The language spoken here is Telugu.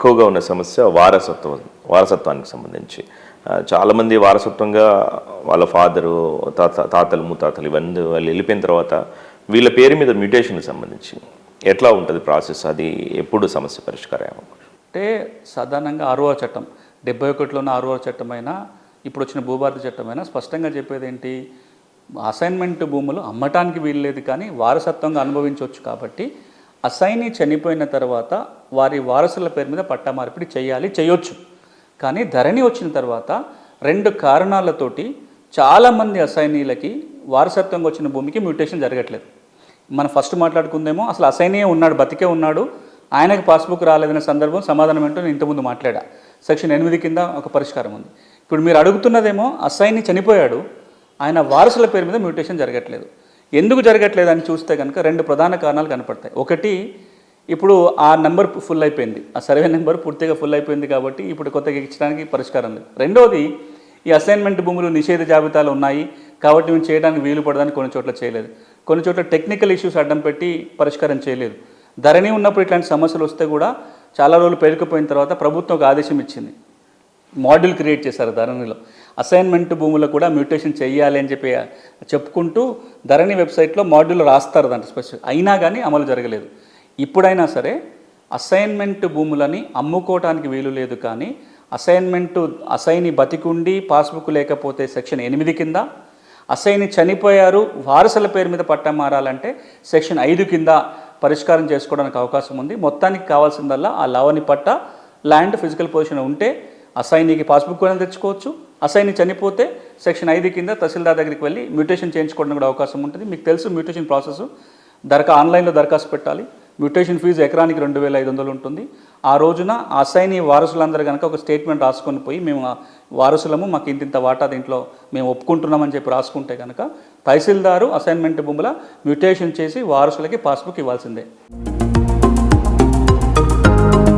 ఎక్కువగా ఉన్న సమస్య వారసత్వం వారసత్వానికి సంబంధించి. చాలామంది వారసత్వంగా వాళ్ళ ఫాదరు తాత తాతలు ముత్తాతలు ఇవన్నీ వాళ్ళు వెళ్ళిపోయిన తర్వాత వీళ్ళ పేరు మీద మ్యూటేషన్కి సంబంధించి ఎట్లా ఉంటుంది ప్రాసెస్? అది ఎప్పుడు సమస్య పరిష్కారం అంటే సాధారణంగా ఆర్ఓ చట్టం డెబ్బై ఒకటిలో ఉన్న ఆర్ఓ చట్టమైనా ఇప్పుడు వచ్చిన భూభారతి చట్టమైనా స్పష్టంగా చెప్పేది ఏంటి అసైన్మెంట్ భూములు అమ్మటానికి వీల్లేదు కానీ వారసత్వంగా అనుభవించవచ్చు కాబట్టి అసైని చనిపోయిన తర్వాత వారి వారసుల పేరు మీద పట్టా మార్పిడి చేయాలి చేయొచ్చు. కానీ ధరణి వచ్చిన తర్వాత రెండు కారణాలతోటి చాలామంది అసైనీలకి వారసత్వంగా వచ్చిన భూమికి మ్యూటేషన్ జరగట్లేదు. మనం ఫస్ట్ మాట్లాడుకుందేమో అసలు అసైనే ఉన్నాడు బతికే ఉన్నాడు ఆయనకు పాస్బుక్ రాలేదనే సందర్భం సమాధానం ఏంటో నేను ఇంతకుముందు మాట్లాడా. సెక్షన్ ఎనిమిది కింద ఒక పరిష్కారం ఉంది. ఇప్పుడు మీరు అడుగుతున్నదేమో అసైని చనిపోయాడు ఆయన వారసుల పేరు మీద మ్యూటేషన్ జరగట్లేదు. ఎందుకు జరగట్లేదు అని చూస్తే కనుక రెండు ప్రధాన కారణాలు కనపడతాయి. ఒకటి ఇప్పుడు ఆ నెంబర్ ఫుల్ అయిపోయింది. ఆ సర్వే నెంబర్ పూర్తిగా ఫుల్ అయిపోయింది కాబట్టి ఇప్పుడు కొత్తగా ఇచ్చడానికి పరిష్కారం లేదు. రెండోది ఈ అసైన్మెంట్ భూములు నిషేధ జాబితాలు ఉన్నాయి కాబట్టి మేము చేయడానికి వీలు పడదని కొన్ని చోట్ల చేయలేదు. కొన్ని చోట్ల టెక్నికల్ ఇష్యూస్ అడ్డం పెట్టి పరిష్కారం చేయలేదు. ధరణి ఉన్నప్పుడు ఇట్లాంటి సమస్యలు వస్తే కూడా చాలా రోజులు పేరుకుపోయిన తర్వాత ప్రభుత్వం ఒక ఆదేశం ఇచ్చింది. మోడల్ క్రియేట్ చేశారు ధరణిలో. అసైన్మెంట్ భూములు కూడా మ్యూటేషన్ చేయాలి అని చెప్పి చెప్పుకుంటూ ధరణి వెబ్సైట్లో మాడ్యూల్ రాస్తారు దాంట్లో స్పెషల్. అయినా కానీ అమలు జరగలేదు. ఇప్పుడైనా సరే అసైన్మెంట్ భూములని అమ్ముకోవటానికి వీలు లేదు కానీ అసైన్మెంట్ అసైని బతికుండి పాస్బుక్ లేకపోతే సెక్షన్ ఎనిమిది కింద అసైని చనిపోయారు వారసుల పేరు మీద పట్టా మారాలంటే సెక్షన్ ఐదు కింద పరిష్కారం చేసుకోవడానికి అవకాశం ఉంది. మొత్తానికి కావాల్సిందల్లా ఆ లవని పట్ట ల్యాండ్ ఫిజికల్ పొజిషన్ ఉంటే అసైనికి పాస్బుక్ కూడా తెచ్చుకోవచ్చు. అసైని చనిపోతే సెక్షన్ ఐదు కింద తహసీల్దార్ దగ్గరికి వెళ్ళి మ్యూటేషన్ చేయించుకోవడం కూడా అవకాశం ఉంటుంది. మీకు తెలుసు మ్యూటేషన్ ప్రాసెస్. దరఖా ఆన్లైన్లో దరఖాస్తు పెట్టాలి. మ్యూటేషన్ ఫీజు ఎకరానికి రెండు వేల ఐదు వందలు ఉంటుంది. ఆ రోజున అసైని వారసులందరూ కనుక ఒక స్టేట్మెంట్ రాసుకొని పోయి మేము వారసులము మాకు ఇంతింత వాటా దీంట్లో మేము ఒప్పుకుంటున్నామని చెప్పి రాసుకుంటే కనుక తహసీల్దారు అసైన్మెంట్ భూముల మ్యూటేషన్ చేసి వారసులకి పాస్బుక్ ఇవ్వాల్సిందే.